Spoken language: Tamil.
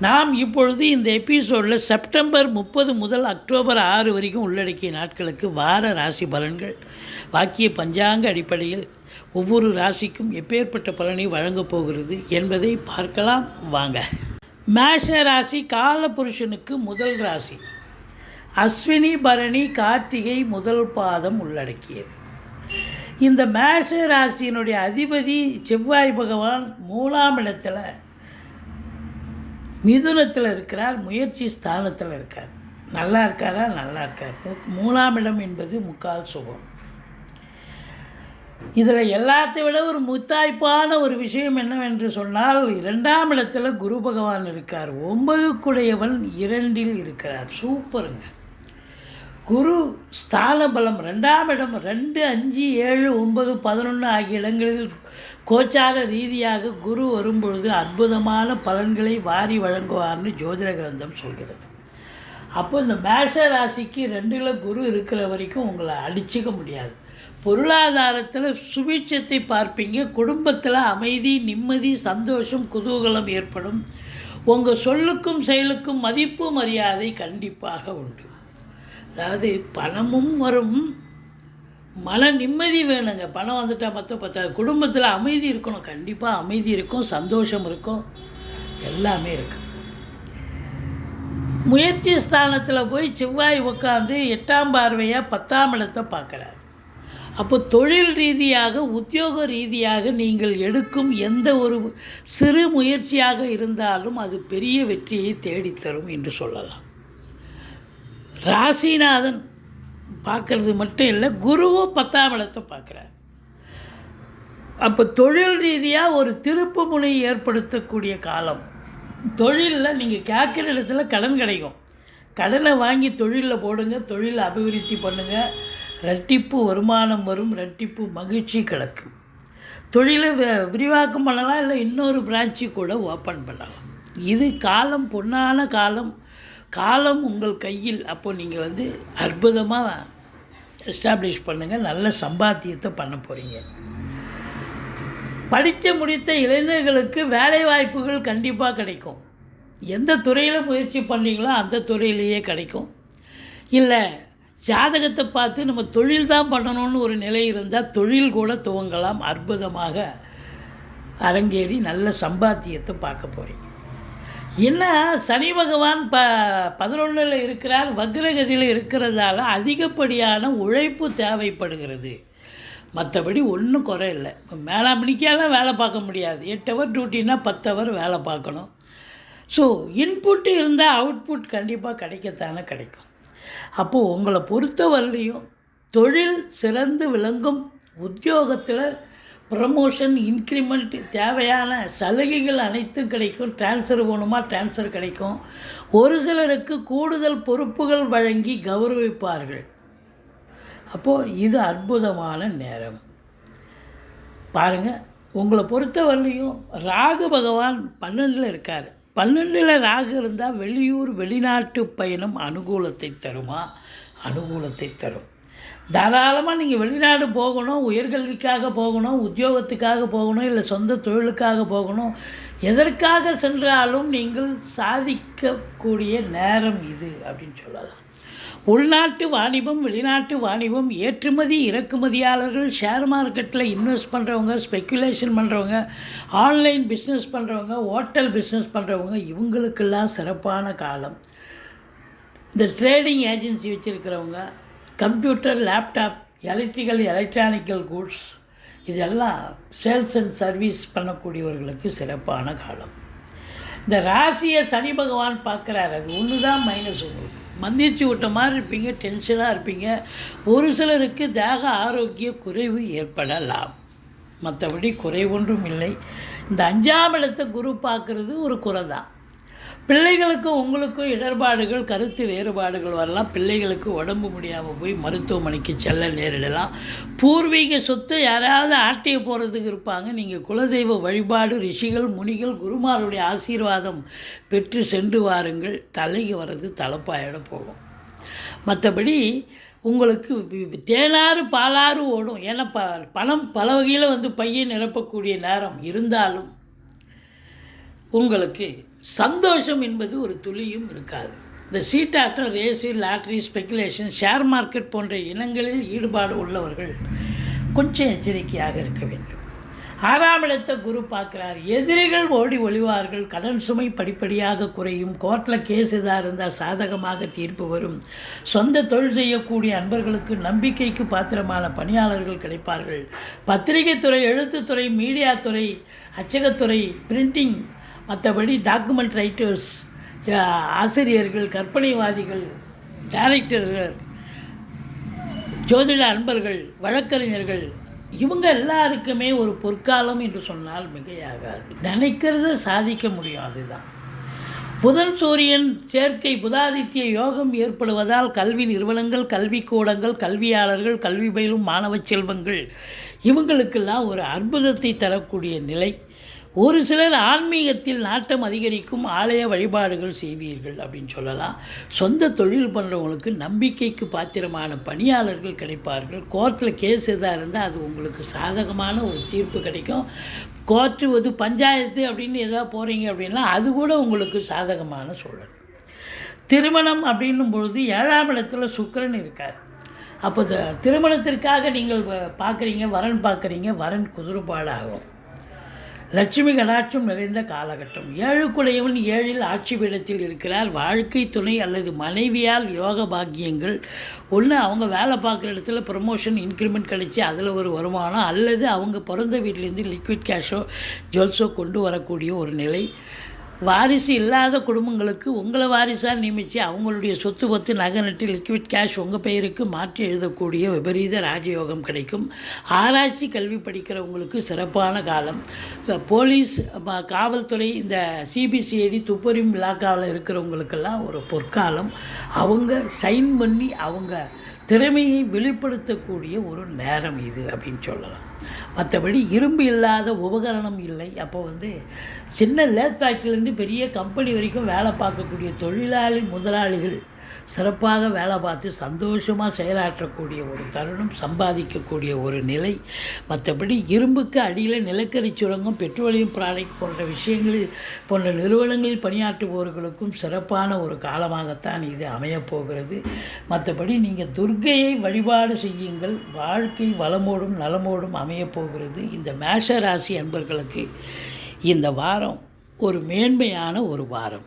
நாம் இப்பொழுது இந்த எபிசோடில் செப்டம்பர் முப்பது முதல் அக்டோபர் ஆறு வரைக்கும் உள்ளடக்கிய நாட்களுக்கு வார ராசி பலன்கள். வாக்கிய பஞ்சாங்க அடிப்படையில் ஒவ்வொரு ராசிக்கும் எப்பேற்பட்ட பலனை வழங்கப் போகிறது என்பதை பார்க்கலாம். வாங்க. மேஷ ராசி காலபுருஷனுக்கு முதல் ராசி. அஸ்வினி பரணி கார்த்திகை முதல் பாதம் உள்ளடக்கியது. இந்த மேஷ ராசியினுடைய அதிபதி செவ்வாய் பகவான் மூணாம் இடத்துல மிதுனத்தில் இருக்கிறார் முயற்சி ஸ்தானத்தில் இருக்கார். நல்லா இருக்காரா? நல்லா இருக்கார். மூணாம் இடம் என்பது முக்கால் சுகம். இதில் எல்லாத்தை விட ஒரு முத்தாய்ப்பான ஒரு விஷயம் என்னவென்று சொன்னால் இரண்டாம் இடத்துல குரு பகவான் இருக்கார். ஒன்பதுக்குடையவன் இரண்டில் இருக்கிறார். சூப்பருங்க. குரு ஸ்தான பலம் ரெண்டாம் இடம் ரெண்டு அஞ்சு ஏழு ஒன்பது பதினொன்று ஆகிய இடங்களில் கோச்சார ரீதியாக குரு வரும்பொழுது அற்புதமான பலன்களை வாரி வழங்குவார்னு ஜோதிட கிரந்தம் சொல்கிறது. அப்போ இந்த மேஷ ராசிக்கு ரெண்டில் குரு இருக்கிற வரைக்கும் உங்களை அடிச்சுக்க முடியாது. பொருளாதாரத்தில் சுபீட்சத்தை பார்ப்பீங்க குடும்பத்தில் அமைதி நிம்மதி சந்தோஷம் குதூகலம் ஏற்படும். உங்கள் சொல்லுக்கும் செயலுக்கும் மதிப்பு மரியாதை கண்டிப்பாக உண்டு. அதாவது பணமும் வரும். மன நிம்மதி வேணுங்க. பணம் வந்துட்டால் மற்ற பத்தாது. குடும்பத்தில் அமைதி இருக்கணும். கண்டிப்பாக அமைதி இருக்கும். சந்தோஷம் இருக்கும். எல்லாமே இருக்கும் முயற்சி ஸ்தானத்தில் போய் செவ்வாய் உட்காந்து எட்டாம் பார்வையாக பத்தாம் இடத்தை பார்க்குறார் அப்போ தொழில் ரீதியாக உத்தியோக ரீதியாக நீங்கள் எடுக்கும் எந்த ஒரு சிறு முயற்சியாக இருந்தாலும் அது பெரிய வெற்றியை தேடித்தரும் என்று சொல்லலாம். ராசிநாதன் பார்க்கறது மட்டும் இல்லை குருவும் பத்தாம் இடத்தை பார்க்குறார். அப்போ தொழில் ரீதியாக ஒரு திருப்பு முனை ஏற்படுத்தக்கூடிய காலம். தொழிலில் நீங்கள் கேட்குற இடத்துல கடன் கிடைக்கும். கடனை வாங்கி தொழிலில் போடுங்க தொழிலை அபிவிருத்தி பண்ணுங்கள் ரெட்டிப்பு வருமானம் வரும் ரெட்டிப்பு மகிழ்ச்சி கிடக்கும். தொழிலை வி- விரிவாக்கம் பண்ணலாம் இல்லை இன்னொரு பிரான்ச்சு கூட ஓப்பன் பண்ணலாம். இது காலம் பொன்னான காலம் காலம் உங்கள் கையில் அப்போ நீங்கள் வந்து அற்புதமாக எஸ்டாப்ளிஷ் பண்ணுங்கள் நல்ல சம்பாத்தியத்தை பண்ண போகிறீங்க படித்து முடித்த இளைஞர்களுக்கு வேலை வாய்ப்புகள் கண்டிப்பாக கிடைக்கும். எந்த துறையில் முயற்சி பண்ணுறீங்களோ அந்த துறையிலேயே கிடைக்கும். இல்லை ஜாதகத்தை பார்த்து நம்ம தொழில் தான் பண்ணணும்னு ஒரு நிலை இருந்தால் தொழில் கூட துவங்கலாம். அற்புதமாக அரங்கேறி நல்ல சம்பாத்தியத்தை பார்க்க போகிறீங்க என்ன சனி பகவான் ப பதினொன்றில் இருக்கிறார் வக்ரகதியில் இருக்கிறதால அதிகப்படியான உழைப்பு தேவைப்படுகிறது. மற்றபடி ஒன்றும் குறை இல்லை. இப்போ மேலே மணிக்கெல்லாம் வேலை பார்க்க முடியாது. எட்டு ஹவர் டியூட்டினா பத்து ஹவர் வேலை பார்க்கணும். ஸோ இன்புட் இருந்தால் அவுட்புட் கண்டிப்பாக கிடைக்கத்தானே கிடைக்கும். அப்போது உங்களை பொறுத்தவரையிலையும் தொழில் சிறந்து விளங்கும் உத்தியோகத்தில் ப்ரமோஷன் இன்க்ரிமெண்ட் தேவையான சலுகைகள் அனைத்தும் கிடைக்கும். ட்ரான்ஸ்ஃபர் வேணுமா? ட்ரான்ஸ்ஃபர் கிடைக்கும். ஒரு சிலருக்கு கூடுதல் பொறுப்புகள் வழங்கி கௌரவிப்பார்கள். அப்போது இது அற்புதமான நேரம். பாருங்கள் உங்களை பொறுத்தவரையிலையும் ராகு பகவான் பன்னெண்டில் இருக்கார். பன்னெண்டில் ராகு இருந்தால் வெளியூர் வெளிநாட்டு பயணம் அனுகூலத்தை தருமா? அனுகூலத்தை தரும். தாராளமாக நீங்கள் வெளிநாடு போகணும் உயர்கல்விக்காக போகணும் உத்தியோகத்துக்காக போகணும் இல்லை சொந்த தொழிலுக்காக போகணும். எதற்காக சென்றாலும் நீங்கள் சாதிக்கக்கூடிய நேரம் இது அப்படின்னு சொல்லலாம். உள்நாட்டு வாணிபம் வெளிநாட்டு வாணிபம் ஏற்றுமதி இறக்குமதியாளர்கள் ஷேர் மார்க்கெட்டில் இன்வெஸ்ட் பண்ணுறவங்க ஸ்பெக்குலேஷன் பண்ணுறவங்க ஆன்லைன் பிஸ்னஸ் பண்ணுறவங்க ஹோட்டல் பிஸ்னஸ் பண்ணுறவங்க இவங்களுக்கெல்லாம் சிறப்பான காலம். இந்த trading agency வச்சுருக்கிறவங்க computer laptop electrical electronical goods இதெல்லாம் சேல்ஸ் அண்ட் சர்வீஸ் பண்ணக்கூடியவர்களுக்கு சிறப்பான காலம். இந்த ராசியை சனி பகவான் பார்க்குறாரு. அது ஒன்று தான் மைனஸ் உங்களுக்கு. மந்திச்சு விட்ட மாதிரி இருப்பீங்க டென்ஷனாக இருப்பீங்க. ஒரு சிலருக்கு தேக ஆரோக்கிய குறைவு ஏற்படலாம். மற்றபடி குறைவொன்றும் இல்லை. இந்த அஞ்சாம் இடத்தை குரு பார்க்குறது ஒரு குறை தான் பிள்ளைகளுக்கும் உங்களுக்கும் இடர்பாடுகள் கருத்து வேறுபாடுகள் வரலாம். பிள்ளைகளுக்கு உடம்பு முடியாமல் போய் மருத்துவமனைக்கு செல்ல நேரிடலாம். பூர்வீக சொத்து யாராவது ஆட்டிய போகிறதுக்கு இருப்பாங்க. நீங்கள் குலதெய்வ வழிபாடு ரிஷிகள் முனிகள் குருமாருடைய ஆசீர்வாதம் பெற்று சென்று வாருங்கள். தலைக்கு வர்றது தலைப்பாயிட போகும். மற்றபடி உங்களுக்கு தேனாறு பாலாறு ஓடும். ஏன்னா ப பணம் பல வகையில் வந்து பையை நிரப்பக்கூடிய நேரம் இருந்தாலும் உங்களுக்கு சந்தோஷம் என்பது ஒரு துளியும் இருக்காது. இந்த சீட்டாட்டம் race lottery speculation share market போன்ற இனங்களில் ஈடுபாடு உள்ளவர்கள் கொஞ்சம் எச்சரிக்கையாக இருக்க வேண்டும். ஆறாம் இடத்தை குரு பார்க்குறார். எதிரிகள் ஓடி ஒளிவார்கள். கடன் சுமை படிப்படியாக குறையும். கோர்ட்டில் கேஸ் இதாக இருந்தால் சாதகமாக தீர்ப்பு வரும். சொந்த தொழில் செய்யக்கூடிய அன்பர்களுக்கு நம்பிக்கைக்கு பாத்திரமான பணியாளர்கள் கிடைப்பார்கள். பத்திரிகை துறை எழுத்துத்துறை மீடியா துறை அச்சகத்துறை பிரிண்டிங் மற்றபடி டாக்குமெண்ட் ரைட்டர்ஸ் ஆசிரியர்கள் கற்பனைவாதிகள் டைரக்டர்கள் ஜோதிட அன்பர்கள் வழக்கறிஞர்கள் இவங்க எல்லாருக்குமே ஒரு பொற்காலம் என்று சொன்னால் மிகையாகாது. நினைக்கிறத சாதிக்க முடியும் அதுதான் புதன் சூரியன் சேர்க்கை புதாதித்ய யோகம் ஏற்படுவதால் கல்வி நிறுவனங்கள் கல்விக்கூடங்கள் கல்வியாளர்கள் கல்வி பயிலும் மாணவ செல்வங்கள் இவங்களுக்கெல்லாம் ஒரு அற்புதத்தை தரக்கூடிய நிலை. ஒரு சிலர் ஆன்மீகத்தில் நாட்டம் அதிகரிக்கும் ஆலய வழிபாடுகள் செய்வீர்கள் அப்படின்னு சொல்லலாம். சொந்த தொழில் பண்ணுறவங்களுக்கு நம்பிக்கைக்கு பாத்திரமான பணியாளர்கள் கிடைப்பார்கள். கோர்ட்டில் கேஸ் எதாக இருந்தால் அது உங்களுக்கு சாதகமான ஒரு தீர்ப்பு கிடைக்கும். கோர்ட்டு வந்து பஞ்சாயத்து அப்படின்னு எதாவது போகிறீங்க அப்படின்னா அது கூட உங்களுக்கு சாதகமான சூழல். திருமணம் அப்படின்னும் பொழுது ஏழாம் இடத்துல சுக்கரன் இருக்கார். அப்போ திருமணத்திற்காக நீங்கள் பார்க்குறீங்க வரன் பார்க்குறீங்க வரன் குதிரைப்பாடாகும் லட்சுமி கடாட்சம் நிறைந்த காலகட்டம். ஏழுக்குடையவன் ஏழில் ஆட்சி பீடத்தில் இருக்கிறார். வாழ்க்கை துணை அல்லது மனைவியால் யோக பாக்கியங்கள். ஒன்று அவங்க வேலை பார்க்குற இடத்துல ப்ரமோஷன் இன்க்ரிமெண்ட் கிடைச்சி அதில் ஒரு வருமானம் அல்லது அவங்க பிறந்த வீட்டிலேருந்து லிக்விட் கேஷோ ஜுவல்ஸோ கொண்டு வரக்கூடிய ஒரு நிலை. வாரிசு இல்லாத குடும்பங்களுக்கு உங்களை வாரிசாக நியமித்து அவங்களுடைய சொத்து பத்து நகை நட்டு லிக்விட் கேஷ் உங்கள் பெயருக்கு மாற்றி எழுதக்கூடிய விபரீத ராஜயோகம் கிடைக்கும். ஆராய்ச்சி கல்வி படிக்கிறவங்களுக்கு சிறப்பான காலம். போலீஸ் காவல்துறை இந்த சிபிசிஐடி துப்பறியும் இலாக்காவில் இருக்கிறவங்களுக்கெல்லாம் ஒரு பொற்காலம். அவங்க சைன் பண்ணி அவங்க திறமையை வெளிப்படுத்தக்கூடிய ஒரு நேரம் இது அப்படின்னு சொல்லலாம். மற்றபடி இரும்பு இல்லாத உபகரணம் இல்லை. அப்போ வந்து சின்ன லேத் ஃபேக்ட்ரிலேருந்து பெரிய கம்பெனி வரைக்கும் வேலை பார்க்கக்கூடிய தொழிலாளி முதலாளிகள் சிறப்பாக வேலை பார்த்து சந்தோஷமாக செயலாற்றக்கூடிய ஒரு தருணம் சம்பாதிக்கக்கூடிய ஒரு நிலை. மற்றபடி இரும்புக்கு அடியில் நிலக்கரி சுரங்கம் பெட்ரோலியம் ப்ராடக்ட் போன்ற விஷயங்களில் போன்ற நிறுவனங்களில் பணியாற்றுபவர்களுக்கும் சிறப்பான ஒரு காலமாகத்தான் இது அமையப் போகிறது மற்றபடி நீங்கள் துர்க்கையை வழிபாடு செய்யுங்கள். வாழ்க்கை வளமோடும் நலமோடும் அமையப்போகிறது. இந்த மேஷ ராசி அன்பர்களுக்கு இந்த வாரம் ஒரு மேன்மையான ஒரு வாரம்.